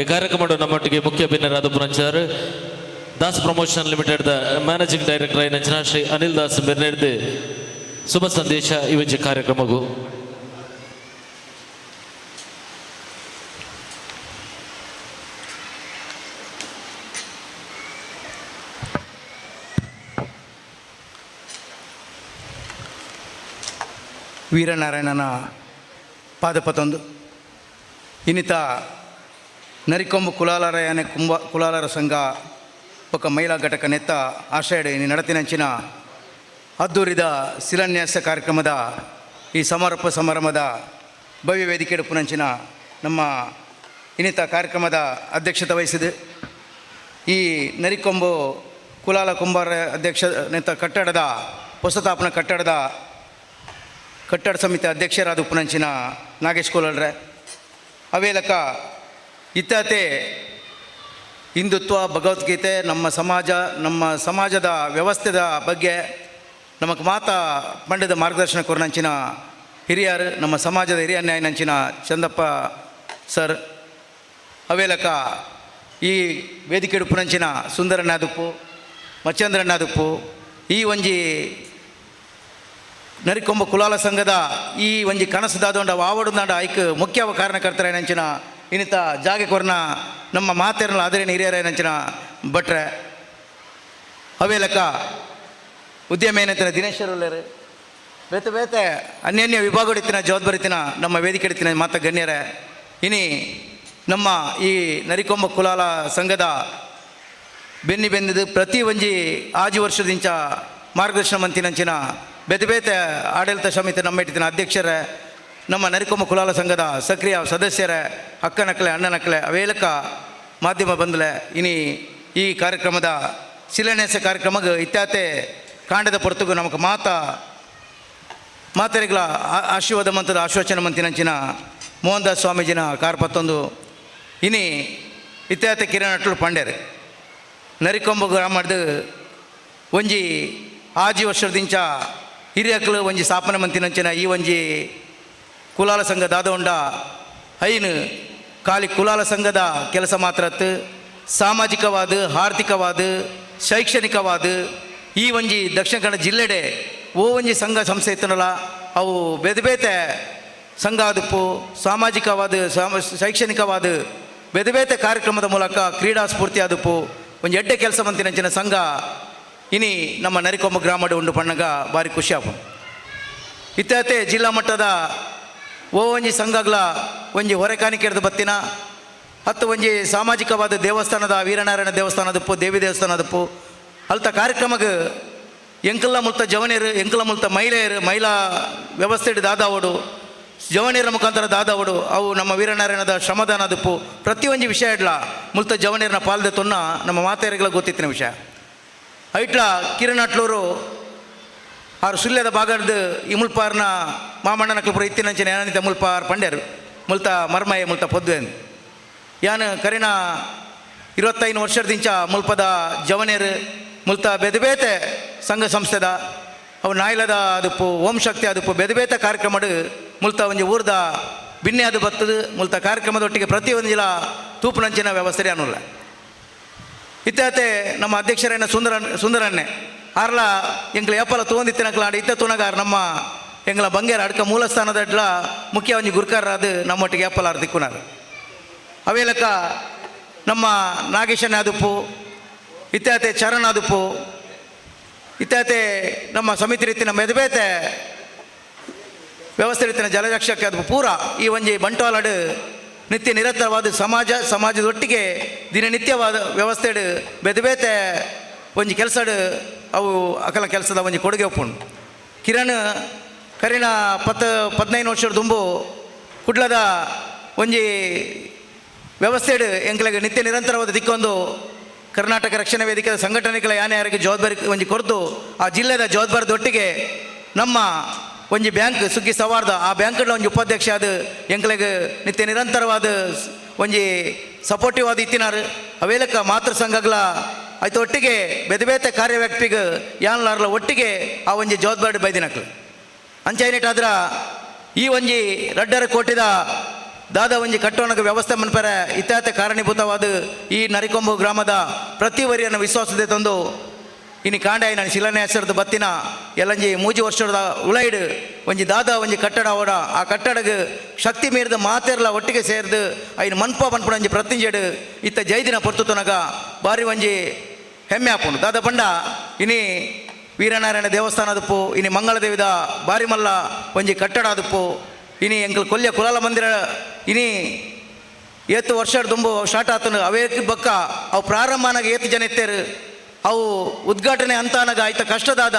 ಈ ಕಾರ್ಯಕ್ರಮ ನಮ್ಮೊಟ್ಟಿಗೆ ಮುಖ್ಯ ಭಿನ್ನರಾದ ಪುರಂಚಾರ್, Das promotion limited the managing director ಐನಂಚಿನ ಶ್ರೀ ಅನಿಲ್ ದಾಸ್ ಬೆರ್ನೆಡ್ದು ಶುಭ ಸಂದೇಶ ಕಾರ್ಯಕ್ರಮಗು ಕಾರ್ಯಕ್ರಮಗೂ. ವೀರನಾರಾಯಣನ ಪಾದಪತೊಂದು ಇನ್ನಿತ ನರಿಕೊಂಬು ಕುಲಾಲರಯನೆ ಕುಂಬ ಕುಲಾಲರ ಸಂಘ ಪಕ್ಕ ಮಹಿಳಾ ಘಟಕ ನೆತ್ತ ಆಷಾಢ ನಡತಿನಂಚಿನ ಅದ್ದೂರಿದ ಶಿಲಾನ್ಯಾಸ ಕಾರ್ಯಕ್ರಮದ ಈ ಸಮಾರೋಪ ಸಮಾರಂಭದ ಭವ್ಯ ವೇದಿಕೆ ಪುನಂಚಿನ ನಮ್ಮ ಇನ್ನಿತ ಕಾರ್ಯಕ್ರಮದ ಅಧ್ಯಕ್ಷತೆ ವಹಿಸಿದೆ. ಈ ನರಿಕೊಂಬು ಕುಲಾಲ ಕುಂಬಾರ ಅಧ್ಯಕ್ಷ ನೆತ್ತ ಕಟ್ಟಡದ ಹೊಸತಾಪನ ಕಟ್ಟಡದ ಕಟ್ಟಡ ಸಮಿತಿ ಅಧ್ಯಕ್ಷರಾದ ಉಪನಂಚಿನ ನಾಗೇಶ್ ಕೋಲಲ್ರೆ ಅವೇಲಕ ಇತ್ತಾತೆ ಹಿಂದುತ್ವ, ಭಗವದ್ಗೀತೆ, ನಮ್ಮ ಸಮಾಜ, ನಮ್ಮ ಸಮಾಜದ ವ್ಯವಸ್ಥೆದ ಬಗ್ಗೆ ನಮಗೆ ಮಾತಾ ಪಂಡಿತ ಮಾರ್ಗದರ್ಶನ ಕೊರನಂಚಿನ ಹಿರಿಯರು, ನಮ್ಮ ಸಮಾಜದ ಹಿರಿಯ ನ್ಯಾಯನಂಚಿನ ಚಂದಪ್ಪ ಸರ್, ಅವೇಲಕ ಈ ವೇದಿಕೆ ನಾದುಪ್ಪು ಸುಂದರನಾದುಪ್ಪು ಮಚ್ಚಂದ್ರನಾದುಪ್ಪು ಈ ಒಂಜಿ ನರಿಕೊಂಬ ಕುಲಾಲ ಸಂಘದ ಈ ಒಂಜಿ ಕನಸುದಾದೊಂಡ ಆವಡುದಾಂಡ ಐಕ್ ಮುಖ್ಯ ಕಾರಣಕರ್ತರ ನಂಚಿನ ಇನ್ನಿತ ಜಾಗೆ ಕೊರ್ನ ನಮ್ಮ ಮಾತೇರಲ ಆದರೇನು ಹಿರಿಯರ ನಂಚಿನ ಭಟ್ರೆ. ಲೆಕ್ಕ. ಉದ್ಯಮ ಏನಂತಿನ ದಿನೇಶ್ವರ ಉಳ್ಳೇರು ಬೇತೆ ಬೇತೆ ಅನ್ಯನ್ಯ ವಿಭಾಗಡಿತ್ತಿನ ಜವಾಬ್ದಾರಿತಿನ ನಮ್ಮ ವೇದಿಕೆ ಇಡ್ತಿನ ಮಾತ ಗಣ್ಯರೇ. ಇನಿ ನಮ್ಮ ಈ ನರಿಕೊಂಬ ಕುಲಾಲ ಸಂಘದ ಬೆನ್ನಿ ಬೆಂದಿದ್ದು ಪ್ರತಿ ಒಂಜಿ ಆಜಿ ವರ್ಷದಿಂಚ ಮಾರ್ಗದರ್ಶನ ಮಂತಿನಂಚಿನ ಬೇತೆ ಬೇತೆ ಆಡಳಿತ ಸಮಿತಿ ನಮ್ಮ ಇಟ್ಟಿನ ಅಧ್ಯಕ್ಷರ. ನಮ್ಮ ನರಿಕೊಮ್ಮ ಕುಲಾಲ ಸಂಘದ ಸಕ್ರಿಯ ಸದಸ್ಯರ ಅಕ್ಕನಕ್ಕಲೆ, ಅಣ್ಣನಕ್ಕಲೆ ಅವೇಲಕ ಮಾಧ್ಯಮ ಬಂದಲೆ. ಇನಿ ಈ ಕಾರ್ಯಕ್ರಮದ ಶಿಲಾನ್ಯಾಸ ಕಾರ್ಯಕ್ರಮಕ್ಕೆ ಇತ್ಯಾತೆ ಕಾಂಡದ ಪೊರ್ತುಗು ನಮಗೆ ಮಾತಾ ಮಾತರಿಗಳ ಆಶೀರ್ವಾದ ಮಂತ್ರದ ಆಶ್ವಾಸನ ಮಂತಿನಂಚಿನ ಮೋಹನ್ ದಾಸ್ ಸ್ವಾಮೀಜಿನ ಕಾರ್ಪತ್ತೊಂದು. ಇನಿ ಇತ್ಯಾತ ಕಿರಣ ಅಟ್ಲು ಪಂಡ್ಯರು. ನರಿಕೊಂಬ ಗ್ರಾಮದ ಒಂಜಿ ಆಜಿ ವರ್ಷದಿಂಚ ಹಿರಿಯಕ್ಕಲು ಒಂಜಿ ಸ್ಥಾಪನೆ ಮಂತಿನಂಚಿನ ಈ ಒಂಜಿ ಕುಲಾಲ ಸಂಘ ದಾದೊಂಡ ಐನು ಖಾಲಿ ಕುಲಾಲ ಸಂಘದ ಕೆಲಸ ಮಾತ್ರತ್ತು ಸಾಮಾಜಿಕವಾದ, ಆರ್ಥಿಕವಾದ, ಶೈಕ್ಷಣಿಕವಾದ ಈ ಒಂಜಿ ದಕ್ಷಿಣ ಕನ್ನಡ ಜಿಲ್ಲೆಡೆ ಓ ಒಂಜಿ ಸಂಘ ಸಂಸ್ಥೆ ಇತ್ತನಲ್ಲ, ಅವು ಬೇತೆ ಬೇತೆ ಸಂಘ ಆದುಪ್ಪು ಸಾಮಾಜಿಕವಾದ, ಸಾಮ, ಶೈಕ್ಷಣಿಕವಾದ ಬೇತೆ ಬೇತೆ ಕಾರ್ಯಕ್ರಮದ ಮೂಲಕ ಕ್ರೀಡಾ ಸ್ಫೂರ್ತಿ ಆದುಪ್ಪು. ಒಂದು ಎಡ್ಡೆ ಕೆಲಸ ಮಂತಿನಂಚಿನ ಸಂಘ ಇನಿ ನಮ್ಮ ನರಿಕೊಮ್ಮ ಗ್ರಾಮಡ್ ಉಂಡು ಪಣ್ಣಗ ಭಾರಿ ಖುಷಿ ಆಪು. ಇತ್ಯಾತೆ ಜಿಲ್ಲಾ ಮಟ್ಟದ ಓ, ಒಂಜಿ ಸಂಘಗ್ಲ, ಒಂಜಿ ಹೊರೆಕಾಣಿಕೆರ್ದು ಬತ್ತಿನ, ಹತ್ತು ಒಂಜಿ ಸಾಮಾಜಿಕವಾದ ದೇವಸ್ಥಾನದ ವೀರನಾರಾಯಣ ದೇವಸ್ಥಾನದಪ್ಪು, ದೇವಿ ದೇವಸ್ಥಾನದಪ್ಪು. ಅಲ್ತ ಕಾರ್ಯಕ್ರಮಕ್ಕೆ ಎಂಕಲ್ಲ ಮುಲ್ತ ಜವನಿಯರು ಎಂಕಲ್ಲ ಮುಲ್ತ ಮಹಿಳೆಯರು, ಮಹಿಳಾ ವ್ಯವಸ್ಥೆ ದಾದಾವಡು, ಜವನಿಯರ ಮುಖಾಂತರ ದಾದಾವಡು, ಅವು ನಮ್ಮ ವೀರನಾರಾಯಣದ ಶ್ರಮದಾನದಪ್ಪು. ಪ್ರತಿಯೊಂದು ವಿಷಯ ಇಡ್ಲ, ಮುಲ್ತ ಜವನಿಯರನ್ನ ಪಾಲ್ದೆ ತೊನ್ನ ನಮ್ಮ ಮಾತೆಯರಿಗೆಲ್ಲ ಗೊತ್ತಿತ್ತಿನ ವಿಷಯ. ಐಟ್ಲ ಕಿರಣ್ ಅಟ್ಲೂರು ಆರು ಸುಳ್ಯದ ಭಾಗದ ಈ ಮುಲ್ಪಾರ್ನ ಮಾಮಣ್ಣನ ಪುರ ಇತ್ತಿನಂಚಿನ ಏನಂತ ಮುಲ್ಪ ಪಂಡ್ಯರು ಮುಲ್ತ ಮರ್ಮಯ ಮುಲ್ತ ಪೊದ್ದುವೆನ್ ಯಾನು ಕರಿನ ಇರುವತ್ತೈದು ವರ್ಷದಿಂಚ ಮುಲ್ಪದ ಜವನೇರು ಮುಲ್ತ ಬೆದಬೇತೆ ಸಂಘ ಸಂಸ್ಥೆದ, ಅವು ನಾಯಿಲದ ಅದಪ್ಪು ಓಂ ಶಕ್ತಿ ಅದಪ್ಪು ಬೆದಬೇತ ಬೇತೆ ಕಾರ್ಯಕ್ರಮಡು ಮುಲ್ತ ಒಂಜಿ ಊರ್ದ ಭಿನ್ನೆ ಅದು ಬತ್ತದ ಮುಲ್ತ ಕಾರ್ಯಕ್ರಮದೊಟ್ಟಿಗೆ ಪ್ರತಿಯೊಂದು ಜಿಲ್ಲ ತೂಪುನಂಚಿನ ವ್ಯವಸ್ಥೆ ಅನ್ನೋಲ್ಲ. ಇತ್ತೆ ನಮ್ಮ ಅಧ್ಯಕ್ಷರೇನ ಸುಂದರ ಸುಂದರನ್ನೇ, ಆರ್ಲ ಎಂಗ್ಲ ಏಪಲ ತೋಂದಿತ್ತಿನಕ್ಲ ಆಡ ಇತ್ತ ತುಣಗಾರ ನಮ್ಮ ಎಂಗ್ಲ ಬಂಗೇರ ಅಡ್ಕ ಸ್ಥಾನದಡ್ಲ ಮುಖ್ಯ ಒಂಜಿ ಗುರುಕಾರರಾದ ನಮ್ಮೊಟ್ಟಿಗೆ ಆರ್ ದಿಕ್ಕುನಾರು ಅವೇಲಕ ನಮ್ಮ ನಾಗೇಶನ ಅದುಪ್ಪು ಇತ್ಯಾತೆ ಚರಣ್ ಆದುಪ್ಪು ಇತ್ಯಾತೆ ನಮ್ಮ ಸಮಿತಿ ರೀತಿನ ಮೆದಬೇತೆ ವ್ಯವಸ್ಥೆ ರೀತಿಯ ಜಲರಕ್ಷಕ ಅದು ಪೂರ ಈ ಒಂಜಿ ಬಂಟ್ವಾಲಡು ನಿತ್ಯ ನಿರಂತರವಾದ ಸಮಾಜ ಸಮಾಜದೊಟ್ಟಿಗೆ ದಿನನಿತ್ಯವಾದ ವ್ಯವಸ್ಥೆ ಬೆದಬೇತೆ ಒಂಜಿ ಕೆಲಸಡು ಅವು ಅಕಲ ಕೆಲಸದ ಒಂಜಿ ಕೊಡುಗೆ ಒಪ್ಪುಂಡು ಕಿರಣ್ ಕರಿನ ಪತ್, ಪದಿನೈದು ವರ್ಷದ ತುಂಬು ಕುಡ್ಲದ ಒಂಜಿ ವ್ಯವಸ್ಥೆಡು ಎಂಕ್ಲೆಗೆ ನಿತ್ಯ ನಿರಂತರವಾದ ದಿಕ್ಕೊಂದು ಕರ್ನಾಟಕ ರಕ್ಷಣಾ ವೇದಿಕೆಯ ಸಂಘಟನೆಗಳ ಯಾನೆ ಯಾರಿಗೆ ಜವಾಬ್ದಾರಿ ಒಂಜಿ ಕೊರತು ಆ ಜಿಲ್ಲೆದ ಜವಾಬ್ದಾರಿದೊಟ್ಟಿಗೆ ನಮ್ಮ ಒಂಜಿ ಬ್ಯಾಂಕ್ ಸುಗ್ಗಿ ಸವಾರ್ದ, ಆ ಬ್ಯಾಂಕ್ನ ಒಂಜಿ ಉಪಾಧ್ಯಕ್ಷ ಅದು ಎಂಕ್ಲೆಗೆ ನಿತ್ಯ ನಿರಂತರವಾದ ಒಂಜಿ ಸಪೋರ್ಟಿವ್ ಆದ ಇತ್ತಿನಾರು ಅವೇಲಕ ಮಾತೃ ಸಂಘಗಳ ಆಯ್ತು ಒಟ್ಟಿಗೆ ಬೇತೆ ಕಾರ್ಯ ವ್ಯಕ್ತಿಗೆ ಯಾನ್ಲಾರ್ಲ ಒಟ್ಟಿಗೆ ಆ ಒಂಜಿ ಜವಾಬ್ದಾರಿ ಬೈದಿನಕ್ಲು. ಅಂಚೈನಿಟ್ಟಾದ್ರ ಈ ಒಂಜಿ ರಡ್ಡರ ಕೋಟಿದ ದಾದ ಒಂಜಿ ಕಟ್ಟೋಣಕ್ಕೆ ವ್ಯವಸ್ಥೆ ಮನ್ಪರ ಇತ್ಯಾತ ಕಾರಣೀಭೂತವಾದ ಈ ನರಿಕೊಂಬು ಗ್ರಾಮದ ಪ್ರತಿ ವರಿಯನ್ನು ವಿಶ್ವಾಸದೆ ತಂದು ಇನಿ ಕಾಂಡಾಯಿ ನಾನು ಶಿಲಾನ್ಯಾಸರದ ಬತ್ತಿನ ಎಲ್ಲಂಜಿ ಮೂಜಿ ವರ್ಷದ ಉಳೈಡು ಒಂಜಿ ದಾದ ಒಂಜಿ ಕಟ್ಟಡ ಓಡ ಆ ಕಟ್ಟಡಗ್ ಶಕ್ತಿ ಮೀರಿದ ಮಾತೆರ್ಲ ಒಟ್ಟಿಗೆ ಸೇರಿದು ಐನು ಮನ್ಪ ಮನ್ಪುಣ ಒಂಜಿ ಪ್ರತಿಂಜೆಡು ಇತ್ತ ಜೈದಿನ ಪೊರ್ತುತನಗ ಬಾರಿ ಒಂಜಿ ಹೆಮ್ಮೆ ಹಾಕೊಂಡು ದಾದ ಪಂಡ, ಇನಿ ವೀರನಾರಾಯಣ ದೇವಸ್ಥಾನ ಅದುಪ್ಪು ಇನಿ ಮಂಗಳದೇವಿದ ಬಾರಿ ಮಲ್ಲ ಒಂಜಿ ಕಟ್ಟಡ ಅದುಪ್ಪು ಇನಿ ಎಂಕಲ್ ಕೊಲ್ಯ ಕುಲಾಲ ಮಂದಿರ, ಇನಿ ಏತು ವರ್ಷ ದುಂಬು ಸ್ಟಾರ್ಟ್ ಆತನು ಅವೇ ಬಕ್ಕ, ಅವು ಪ್ರಾರಂಭನಾಗ ಏತು ಜನ ಎತ್ತೇರು ಅವು ಉದ್ಘಾಟನೆ ಅಂತಾನಾಗ ಆಯ್ತ ಕಷ್ಟದಾದ,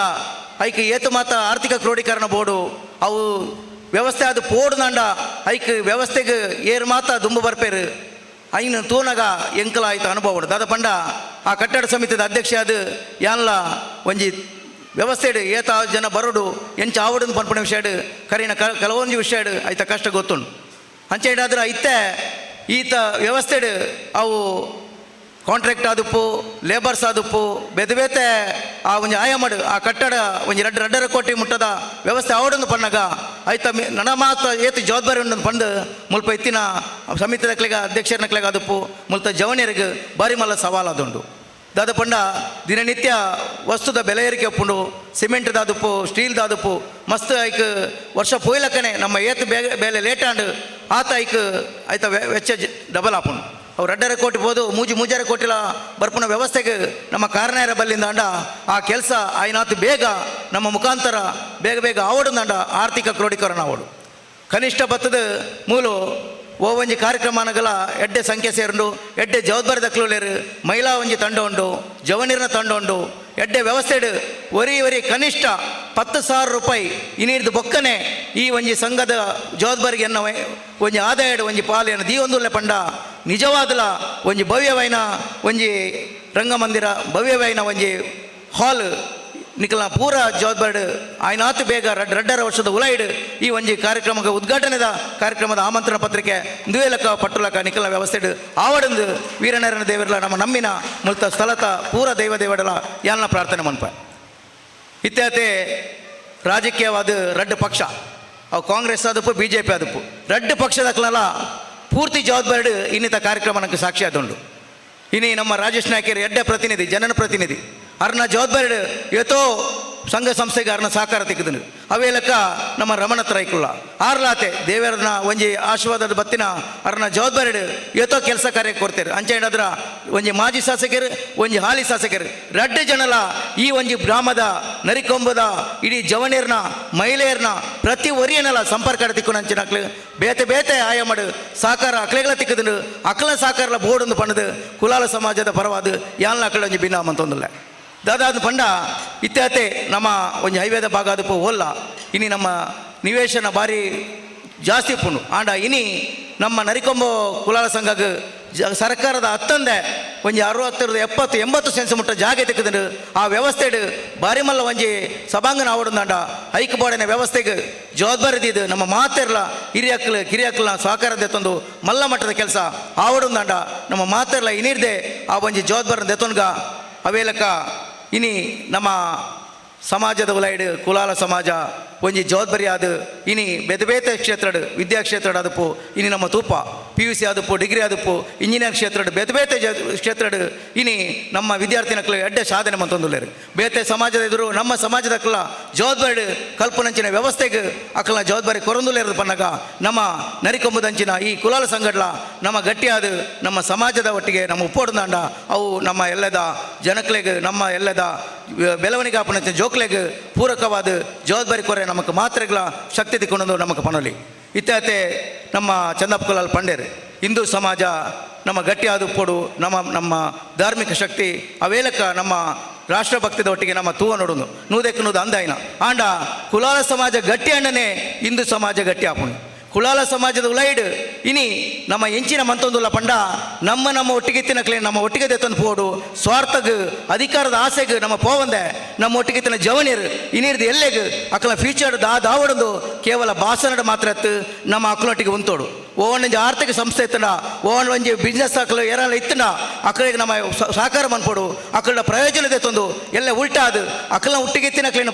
ಐಕೆ ಏತು ಮಾತ ಆರ್ಥಿಕ ಕ್ರೋಢೀಕರಣ ಬೋರ್ಡು ಅವು ವ್ಯವಸ್ಥೆ ಅದು ಪೋಡು ನಂಡ, ಐಕ್ ವ್ಯವಸ್ಥೆಗೆ ಏರು ಮಾತ ದುಂಬು ಬರ್ಪೇರು, ಐನು ತೂನಗ ಎಂಕಲ ಆಯ್ತು ಅನುಭವ ದಾದ ಪಂಡ, ಆ ಕಟ್ಟಡ ಸಮಿತಿದ ಅಧ್ಯಕ್ಷ ಅದು ಯಾನ್ಲ ಒಂಜಿ ಜನ ಬರೋಡು, ಎಂಚ ಆವಡನ್ನು ವಿಷಯ ಇಡು ಕರಿನ ಕ ಕೆಲವೊಂದು ವಿಷಯಡು ಆಯ್ತ ಕಷ್ಟ ಗೊತ್ತುಂಡು ಅಂಚೆಡಾದ್ರೆ ಐತೆ, ಈತ ವ್ಯವಸ್ಥೆಡು, ಅವು ಕಾಂಟ್ರಾಕ್ಟ್ ಆದಪ್ಪು ಲೇಬರ್ಸ್ ಆದಪ್ಪು ಬೆದಬೇತೆ ಆ ಒಂಜಿ ಆಯಮಡು, ಆ ಕಟ್ಟಡ ಒಂಜಿ ರೆಡ್ ರಡ್ಡರ ಕೋಟಿ ಮುಟ್ಟದ ವ್ಯವಸ್ಥೆ ಆವಡನ್ನು ಪಣ್ಣಗ ಆಯ್ತ ನನ್ನ ನನ ಮಾತ ಏತು ಜವಾಬ್ದಾರಿ ಉಂಡು ಪಂಡು ಮುಲ್ಪ ಇತ್ತಿನ ಸಮಿತಿ ನಕ್ಲೆಗ ಅಧ್ಯಕ್ಷರ ನಕ್ಲೆಗ ಆದಪ್ಪು ಮುಲ್ತ ಜವನಿಯರಿಗೆ ಬಾರಿ ಮಲ್ಲ ಸವಾಲು ಅದುಂಡು ದಾದ ಪಂಡ ದಿನನಿತ್ಯ ವಸ್ತುದ ಬೆಲೆ ಏರಿಕೆ ಒಪ್ಪುಂಡು ಸಿಮೆಂಟ್ ದಾದುಪ್ಪು ಸ್ಟೀಲ್ ದಾದುಪ್ಪು ಮಸ್ತ್ ಐಕ್ ವರ್ಷ ಪೋಯ್ಲಕ್ಕನೆ ನಮ್ಮ ಏತ್ ಬೆಲೆ ಆಂಡ್ ಆತ ಐಕ್ ಆಯ್ತ ವೆಚ್ಚ ಡಬಲ್ ಆಪುಂಡು. ಅವು ರಡ್ಡರ ಕೋಟಿ ಬೋದು ಮೂಜಿ ಮೂಜಾರ ಕೋಟಿಲ ಬರ್ಪುನ ವ್ಯವಸ್ಥೆಗೆ ನಮ್ಮ ಕಾರಣ ಬಲ್ಲಿಂದ ಅಂಡ ಆ ಕೆಲಸ ಆಯ್ನಾತು ಬೇಗ ನಮ್ಮ ಮುಖಾಂತರ ಬೇಗ ಬೇಗ ಆವಡುಂದಂಡ ಆರ್ಥಿಕ ಕ್ರೋಢೀಕರಣ ಆವಡು. ಕನಿಷ್ಠ ಭತ್ತದ ಮೂಲು ಓ ಒಂಜಿ ಕಾರ್ಯಕ್ರಮನಗಳ ಎಡ್ಡೆ ಸಂಖ್ಯೆ ಸೇರುಂಡು, ಎಡ್ಡೆ ಜವಾಬ್ದಾರಿ ದಕ್ಲುಲೇರು ಮಹಿಳಾ ಒಂಜಿ ತಂಡ ಉಂಡು ಜವನಿರ್ನ ತಂಡ ಉಂಡು ಎಡ್ಡೆ ವ್ಯವಸ್ಥೆಡು ಒರಿ ಒರಿ ಕನಿಷ್ಠ ಪತ್ತು ಸಾವಿರ ರೂಪಾಯಿ ಇನ್ನಿಡ್ದು ಬೊಕ್ಕನೆ ಈ ಒಂಜಿ ಸಂಘದ ಜವಾಬ್ದಾರಿಗೆ ಎನ್ನ ಒಂಜಿ ಆದಾಯಡು ಒಂಜಿ ಪಾಲೆಯನ್ನು ದೀವೊಂದುಲ್ಲೆ ಪಂಡ ನಿಜವಾದಲ ಒಂಜಿ ಭವ್ಯವೈನ ಒಂಜಿ ರಂಗಮಂದಿರ ಭವ್ಯವೈನ ಒಂಜಿ ಹಾಲ್ ನಿಖಲ್ನ ಪೂರ ಜವಾಬ್ದಾರಿ ಆಯ್ನಾತು ಬೇಗ ರಡ್, ರಡ್ಡರ ವರ್ಷದ ಉಲೈಡ್ ಈ ಒಂಜಿ ಕಾರ್ಯಕ್ರಮಕ್ಕೆ ಉದ್ಘಾಟನೆದ ಕಾರ್ಯಕ್ರಮದ ಆಮಂತ್ರಣ ಪತ್ರಿಕೆ ದುವೇಲಕ ಪಟ್ಟುಲಕ ನಿಖಲ ವ್ಯವಸ್ಥೆ ಆವಡಂದು ವೀರನಾರಾಯಣ ದೇವರಲ ನಮ್ಮ ನಮ್ಮಿನ ಮುಲ್ತ ಸ್ಥಳತ ಪೂರ ದೈವ ದೇವಡಲ ಯಾಲ್ನ ಪ್ರಾರ್ಥನೆ ಮನ್ಪ. ಇತ್ಯಾತೆ ರಾಜಕೀಯವಾದ ರಡ್ಡು ಪಕ್ಷ, ಅವು ಕಾಂಗ್ರೆಸ್ ಆದಪ್ಪು ಬಿ ಜೆ ಪಿ ಆದಪ್ಪು. ರಡ್ಡು ಪಕ್ಷದಕ್ಲೆಲ್ಲ ಪೂರ್ತಿ ಜವಾಬ್ದಾರಿ ಇನ್ನಿತ ಕಾರ್ಯಕ್ರಮ ನನಗೆ ಸಾಕ್ಷಿ ಆದುಂಡು ಇನ್ನು ನಮ್ಮ ರಾಜೇಶ್ ನಾಯ್ಕರ್ ಎಡ್ಡೆ ಪ್ರತಿನಿಧಿ, ಜನನ ಪ್ರತಿನಿಧಿ. ಅರ್ನ ಜವಾಬ್ದಾರಿ ಇವತ್ತೋ ಸಂಘ ಸಂಸ್ಥೆಗೆ ಅರ್ನ ಸಹಕಾರ ತೆಗೆದನು. ಅವೇ ಲೆಕ್ಕ ನಮ್ಮ ರಮಣ ರೈಕುಲ್ಲ ಆರ್ಲಾತೆ ದೇವರನ್ನ ಒಂಜಿ ಆಶೀರ್ವಾದದ ಬತ್ತಿನ ಅರ್ನ ಜವಾಬ್ದಾರಿ ಏತೋ ಕೆಲಸ ಕಾರ್ಯ ಕೊಡ್ತೇವೆ ಅಂಚೆ ಹೇಳಿದ್ರ ಒಂಜಿ ಮಾಜಿ ಶಾಸಕರು, ಒಂಜಿ ಹಾಲಿ ಶಾಸಕರು, ರಡ್ಡು ಜನಲ ಈ ಒಂಜಿ ಗ್ರಾಮದ ನರಿಕೊಂಬದ ಇಡೀ ಜವನೇರ್ನ, ಮಹಿಳೆಯರ್ನ ಪ್ರತಿ ಒರಿಯನಲ್ಲ ಸಂಪರ್ಕ ತಿಕ್ಕೊಂಡು ಅಂಚಿನಕ್ಲು ಬೇತೆ ಬೇತೆ ಆಯ ಮಾಡು ಸಾಕಾರ ಅಕ್ಲೆಗಳ ತಿಕ್ಕದನು ಅಕ್ಲ ಸಾಕಾರಲ ಬೋರ್ಡೊಂದು ಪಣ್ಣದು ಕುಲಾಲ ಸಮಾಜದ ಪರವಾದ, ಯಾಲ್ನ ಅಕ್ಲೆ ಒಂಜಿ ಭಿನ್ನಾಮ ಅಂತಂದಿಲ್ಲ ದಾದಾದ ಪಂಡ ಇತ್ಯಾತೆ ನಮ್ಮ ಒಂಜಿ ಹೈವೇದ ಭಾಗ ಅದಪ್ಪು ಹೋಲ್ಲ. ಇನಿ ನಮ್ಮ ನಿವೇಶನ ಬಾರಿ ಜಾಸ್ತಿ ಪುಣ್ಣು ಆಂಡ ಇನಿ ನಮ್ಮ ನರಿಕೊಂಬ ಕುಲಾಲ ಸಂಘಕ್ಕೆ ಸರ್ಕಾರದ ಹತ್ತಂದೆ ಒಂಜಿ ಅರವತ್ತರದ ಎಪ್ಪತ್ತು, ಎಂಬತ್ತು ಸೆನ್ಸ್ ಮುಟ್ಟ ಜಾಗ ತೆಗೆದು ಆ ವ್ಯವಸ್ಥೆಡು ಬಾರಿ ಮಲ್ಲ ಒಂಜಿ ಸಭಾಂಗಣ ಆವಡುಂದಾಂಡ ಹೈಕ್ ಬೋರ್ಡಿನ ವ್ಯವಸ್ಥೆಗೆ ಜವಾಬ್ದಾರಿದಿದ್ದು ನಮ್ಮ ಮಾತೆರ್ಲ ಹಿರಿಯಕ್ಕಲು ಕಿರಿಯಕ್ಕಲ ಸಹಕಾರ ತಂದು ಮಲ್ಲ ಮಟ್ಟದ ಕೆಲಸ ಆವಡುಂದಾಂಡ ನಮ್ಮ ಮಾತೆರ್ಲ ಇನಿರ್ದೆ ಆ ಒಂಜಿ ಜವಾಬ್ದಾರಿ ತೊಂದ್ಗ ಅವೇಲಕ ಇನಿ ನಮ್ಮ ಸಮಾಜದ ಉಲೈಡ್ ಕುಲಾಲ ಸಮಾಜ ಒಂಜಿ ಜವಾಬ್ದಾರಿ ಆದ, ಇನಿ ಬೆದಬೇತ ಬೇತೆ ಕ್ಷೇತ್ರಡ್, ವಿದ್ಯಾ ಕ್ಷೇತ್ರಡ್ ಆದಪ್ಪು ಇನಿ ನಮ್ಮ ತೂಪ ಪಿ ಯು ಸಿ ಆದಪ್ಪು ಡಿಗ್ರಿ ಆದಪ್ಪು ಇಂಜಿನಿಯರ್ ಕ್ಷೇತ್ರಡ್ ಬೆದಬೇತ ಬೇತೆ ಜ, ಕ್ಷೇತ್ರಡ್, ಇನಿ ನಮ್ಮ ವಿದ್ಯಾರ್ಥಿನಕ್ಲು ಎಡ್ಡೆ ಸಾಧನೆ ಮಂತೊಂದುಲ್ಲೇರು ಬೇತೆ ಸಮಾಜದ ಎದುರು, ನಮ್ಮ ಸಮಾಜದ ಅಕ್ಲ ಜವಾಬ್ದಾರಿ ಕಲ್ಪನಂಚಿನ ವ್ಯವಸ್ಥೆಗೆ ಅಕಲ ಜವಾಬ್ದಾರಿ ಕೊರೊಂದುಲೇರು ಪನ್ನಗ, ನಮ್ಮ ನರಿಕೊಂಬುದಂಚಿನ ಈ ಕುಲಾಲ ಸಂಘಡ್ಲ ನಮ್ಮ ಗಟ್ಟಿಯಾದ ನಮ್ಮ ಸಮಾಜದ ಒಟ್ಟಿಗೆ ನಮ್ಮ ಉಪ್ಪೋಡ್ದಾಂಡ ಅವು ನಮ್ಮ ಎಲ್ಲದ ಜನಕ್ಲೆಗೆ, ನಮ್ಮ ಎಲ್ಲದ ಬೆಳವಣಿಗೆ ಆಪಣಂಚಿನ ಜೋಕ್ಲೆಗೆ ಪೂರಕವಾದ ಜವಾಬ್ದಾರಿ ಕೊರೆ ನಮಕ್ ಮಾತ್ರೆಗಳ ಶಕ್ತಿ ತಿಕ್ಕೊಂಡು ನಮಗೆ ಪಣಲಿ ಇತ್ಯಾತೆ ನಮ್ಮ ಚಂದಪ್ಪಲಾಲ್ ಪಂಡೇರ್, ಹಿಂದೂ ಸಮಾಜ ನಮ್ಮ ಗಟ್ಟಿಯಾದ ಉಪ್ಪೋಡು ನಮ್ಮ ನಮ್ಮ ಧಾರ್ಮಿಕ ಶಕ್ತಿ ಅವೇಲಕ ನಮ್ಮ ರಾಷ್ಟ್ರಭಕ್ತಿದ ಒಟ್ಟಿಗೆ ನಮ್ಮ ತೂವ ನೋಡುದು. ನೂದೆಕ್ಕೆ ನೂದು ಅಂದಾಯಿನ ಆಂಡ ಕುಲಾಲ ಸಮಾಜ ಗಟ್ಟಿ ಅಂಡನೆ ಹಿಂದೂ ಸಮಾಜ ಗಟ್ಟಿ ಆಪುಂಡು. ಕುಲಾಲ ಸಮಾಜದ ಉಲೈಡ್ ಇನಿ ನಮ್ಮ ಎಂಚಿನ ಮಂತೊಂದುಲ್ಲ ಪಂಡ, ನಮ್ಮ ನಮ್ಮ ಒಟ್ಟಿಗೆ ತಿನ್ನಕ್ಲೆ ನಮ್ಮ ಒಟ್ಟಿಗೆ ತೆತ್ತೊಂದು ಪೋಡು. ಸ್ವಾರ್ಥಗ್, ಅಧಿಕಾರದ ಆಸೆಗ್ ನಮ್ಮ ಪೋವಂದೆ. ನಮ್ಮ ಒಟ್ಟಿಗೆ ತಿನ್ನ ಜವನಿರ್ ಇನಿರ್ದು ಎಲ್ಲೆಗ್. ಅಕ್ಕಲ ಫ್ಯೂಚರ್ ದಾ ದಾವಡದು ಕೇವಲ ಭಾಷಣ ಮಾತ್ರ ನಮ್ಮ ಅಕ್ಕಲೊಟ್ಟಿಗೆ ಉಂತೋಡು. ಒಂಜಿ ಆರ್ಥಿಕ ಸಂಸ್ಥೆ ಇತ್ತನ ಓವನ್ ಒಂಜಿ ಬಿಸ್ನೆಸ್ ಹಾಕಲು ಏನಾಲ ಇತ್ತಿನ ಅಕ್ಕಳಿಗೆ ನಮ್ಮ ಸಹಕಾರ ಮನ್ಪಡು ಅಕ್ಕಳ ಪ್ರಯೋಜನ ದೆತ್ತೊಂದು ಎಲ್ಲ ಉಲ್ಟಾದು ಅಕ್ಕಲ ಹುಟ್ಟಿಗೆತ್ತಿನ ಅಕ್ಕಲಿನ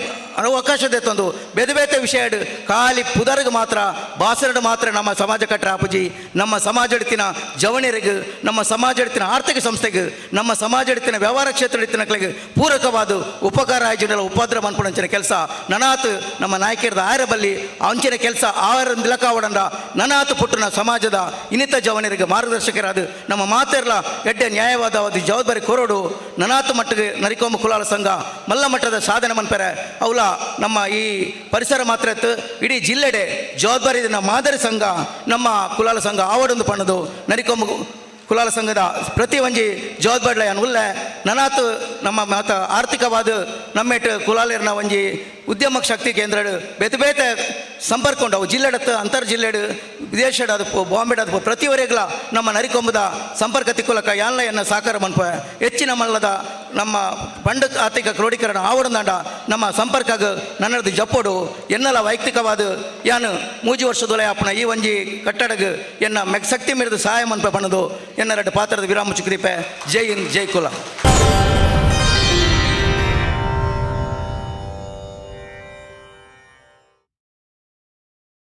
ಅವಕಾಶ ದೆತ್ತೊಂದು ಬೇದ ಬೇತೆ ವಿಷಯ ಖಾಲಿ ಪುದರ್ಗೆ ಮಾತ್ರ, ಬಾಸರಡು ಮಾತ್ರ ನಮ್ಮ ಸಮಾಜ ಕಟ್ಟರ ಆಪುಜಿ ನಮ್ಮ ಸಮಾಜ ಹಿಡ್ತಿನ ಜವಣಿಯರಿಗೆ ನಮ್ಮ ಸಮಾಜ ಹಿಡ್ತಿನ ಆರ್ಥಿಕ ಸಂಸ್ಥೆಗೆ, ನಮ್ಮ ಸಮಾಜ ಹಿಡ್ತಿನ ವ್ಯವಹಾರ ಕ್ಷೇತ್ರ ಎಡ್ತಿನಕ್ಳಿಗೆ ಪೂರಕವಾದ ಉಪಕಾರ ಆಯೋಜನೆ ಉಪದ್ರ ಮನ್ಪುಣಂಚಿನ ಕೆಲಸ. ನನಾತು ನಮ್ಮ ನಾಯಕರದ ಆಯರ ಬಲ್ಲಿ ಅಂಚಿನ ಕೆಲಸ ಆವರ ನಿಲಕಾವಡಂಡ ನನಾತ್ ಪುಟ್ಟನ ಸಮಾಜದ ಇನ್ನಿತ ಜವನರಿಗೆ ಮಾರ್ಗದರ್ಶಕರಾದ ನಮ್ಮ ಮಾತೆರ್ಲ ಎಡ್ಡೆ ನ್ಯಾಯವಾದ ಒಂದು ಜವಾಬ್ದಾರಿ ಕೊರೋಡು ನನಾತ್ ಮಟ್ಟಿಗೆ ನರಿಕೋಮ ಕುಲಾಲ ಸಂಘ ಮಲ್ಲ ಮಟ್ಟದ ಸಾಧನೆ ಮನ್ಪೆರೆ ಅವಲ ನಮ್ಮ ಈ ಪರಿಸರ ಮಾತ್ರ ಇಡೀ ಜಿಲ್ಲೆಡೆ ಜವಾಬ್ದಾರಿ ಮಾದರಿ ಸಂಘ, ನಮ್ಮ ಕುಲಾಲ ಸಂಘ ಆವಡೊಂದು ಪಣ್ಣದು ನರಿಕೋಮ ಕುಲಾಲ ಸಂಘದ ಪ್ರತಿ ಒಂಜಿ ಜವಾಬ್ದಾರಿ ಉಲ್ಲೆ ನನಾತ್ ನಮ್ಮ ಮಾತ ಆರ್ಥಿಕವಾದ ನಮ್ಮೆಟ್ ಕುಲಾಲೇರ್ನ ಒಂಜಿ ಉದ್ಯಮ ಶಕ್ತಿ ಕೇಂದ್ರ ಬೇತೆ ಬೇತೆ ಸಂಪರ್ಕ ಉಂಡವು ಜಿಲ್ಲೆಡತ್ತು ಅಂತರ್ ಜಿಲ್ಲೆಡು ವಿದೇಶಡ್ ಅದು ಬಾಂಬೆಡ್ ಅದು ಪ್ರತಿವರೆಗಳ ನಮ್ಮ ನರಿಕೊಂಬದ ಸಂಪರ್ಕ ತಿಕ್ಕುಲಕ ಯಾನ್ಲಯನ್ನ ಸಾಕಾರ ಮನ್ಪ ಹೆಚ್ಚಿನ ಮಲ್ಲದ ನಮ್ಮ ಪಂಡ ಆರ್ಥಿಕ ಕ್ರೋಢೀಕರಣ ಆವರಣದಂಡ ನಮ್ಮ ಸಂಪರ್ಕ ನನ್ನದು ಜಪ್ಪೋಡು. ಎನ್ನಲ ವೈಯಕ್ತಿಕವಾದ ಯಾನು ಮೂಜಿ ವರ್ಷದೊಳೆ ಅಪ್ಪನ ಈ ಒಂಜಿ ಕಟ್ಟಡಗ ಎನ್ನ ಮೆಕ್ ಶಕ್ತಿ ಮೀರಿದ ಸಹಾಯ ಮನ್ಪ ಬಣ್ಣದು ಎನ್ನ ಎರಡು ಪಾತ್ರದ ವಿರಾಮ ಚುಕ್ರಿಪೆ ಜೈ ಹಿಂದ್, ಜೈ ಕುಲ. Podcast.